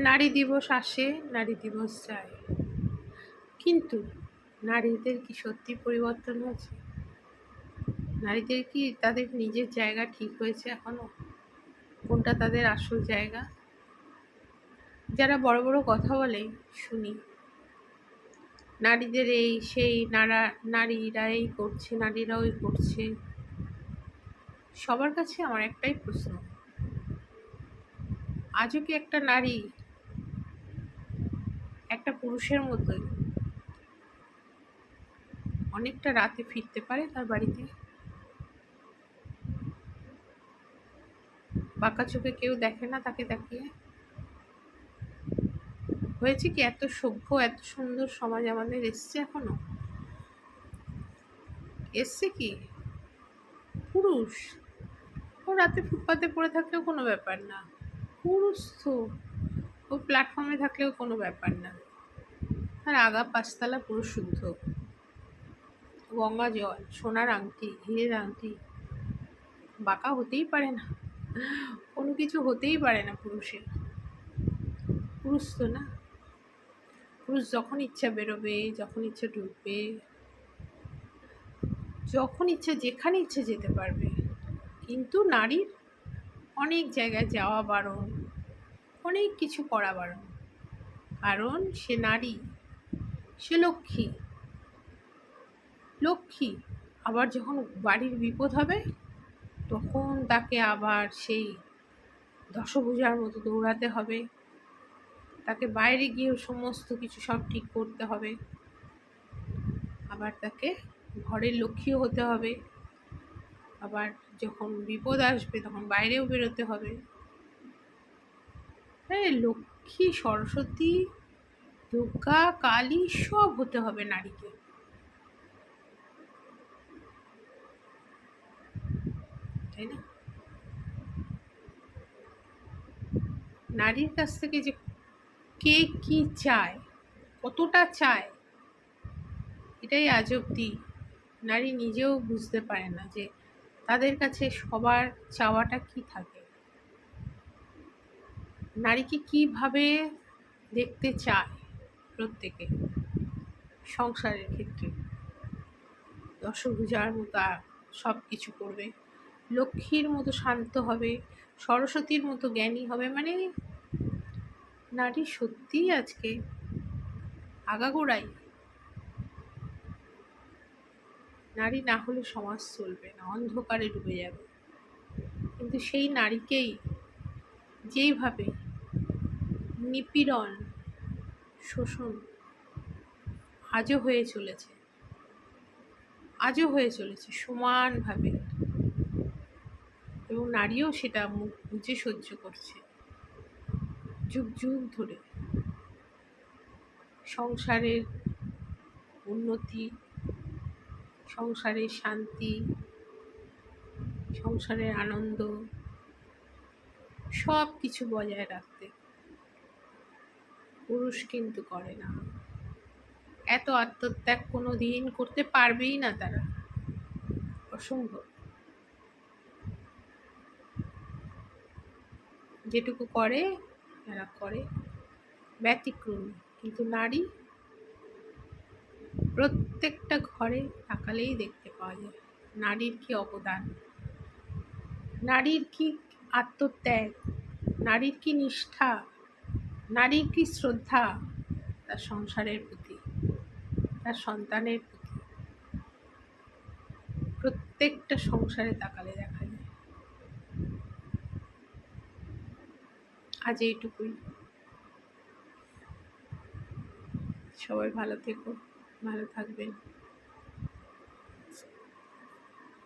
নারী দিবস আসে, নারী দিবস যায়। কিন্তু নারীদের কি সত্যি পরিবর্তন হয়েছে? নারীদের কি তাদের নিজের জায়গা ঠিক হয়েছে এখনও? কোনটা তাদের আসল জায়গা? যারা বড় বড় কথা বলে, শুনি। নারীদের এই সেই নারা, নারীরা এই করছে নারীরা ওই করছে। সবার কাছে আমার একটাই প্রশ্ন। আজও কি একটা নারী একটা পুরুষের মতোই অনেকটা রাতে ফিরতে পারে তার বাড়িতে। বাঁকা চোখে কেউ দেখে না তাকে তাকিয়ে। হয়েছে কি এত সভ্য, এত সুন্দর সমাজ আমাদের এসছে এখনও? এসছে কি? পুরুষ। ও রাতে ফুটপাতে পড়ে থাকলেও কোনো ব্যাপার না। পুরুষ তো। ও প্ল্যাটফর্মে থাকলেও কোনো ব্যাপার না। আর আগা পাঁচতলা পুরুষ শুদ্ধ। গঙ্গা জল, সোনার আংটি, হীরের আংটি। বাঁকা হতেই পারে না। কোনো কিছু হতেই পারে না পুরুষের। পুরুষ তো না। পুরুষ যখন ইচ্ছা বেরোবে, যখন ইচ্ছা ঢুকবে, যখন ইচ্ছা যেখানে ইচ্ছে যেতে পারবে। কিন্তু নারীর অনেক জায়গায় যাওয়া, বারণ অনেক কিছু করা কারণ সে নারী, সে লক্ষ্মী। লক্ষ্মী আবার যখন বাড়ির বিপদ হবে, তখন তাকে আবার সেই দশভূজার মতো দৌড়াতে হবে। তাকে বাইরে গিয়েও সমস্ত কিছু সব ঠিক করতে হবে। আবার তাকে ঘরের লক্ষ্মীও হতে হবে। আবার যখন বিপদ আসবে, তখন বাইরেও বেরোতে হবে। হ্যাঁ লক্ষ্মী, সরস্বতী, দুর্গা, কালী সব হতে হবে নারীকে। তাই না? নারীর কাছ থেকে যে কে কি চায়, কতটা চায়, এটাই আজ অব্দি নারী নিজেও বুঝতে পারে না যে তাদের কাছে সবার চাওয়াটা কি থাকে। নারীকে কীভাবে দেখতে চায় প্রত্যেকে সংসারের ক্ষেত্রে? দশভূজার মতো সব কিছু করবে, লক্ষ্মীর মতো শান্ত হবে, সরস্বতীর মতো জ্ঞানী হবে মানে নারী সত্যিই আজকে আগাগোড়াই নারী না হলে সমাজ চলবে না, অন্ধকারে ডুবে যাবে। কিন্তু সেই নারীকেই যেইভাবে নিপীড়ন, শোষণ আজও হয়ে চলেছে। আজও হয়ে চলেছে সমানভাবে। এবং নারীও সেটা মুখ বুঝে সহ্য করছে। যুগ যুগ ধরে সংসারের উন্নতি, সংসারের শান্তি, সংসারের আনন্দ সব কিছু বজায় রাখতে পুরুষ কিন্তু করে না। এত আত্মত্যাগ কোনো দিন করতে পারবেই না তারা। অসম্ভব। যেটুকু করে, তারা করে। ব্যতিক্রম। কিন্তু নারী প্রত্যেকটা ঘরে তাকালেই দেখতে পাওয়া যায়, নারীর কি অবদান? নারীর কি আত্মত্যাগ? নারীর কি নিষ্ঠা? নারীর কি শ্রদ্ধা? তার সংসারের প্রতি, তার সন্তানের প্রতি। প্রত্যেকটা সংসারে তাকালে দেখা যায়। আজ এইটুকুই। সবাই ভালো থেকো, ভালো থাকবেন।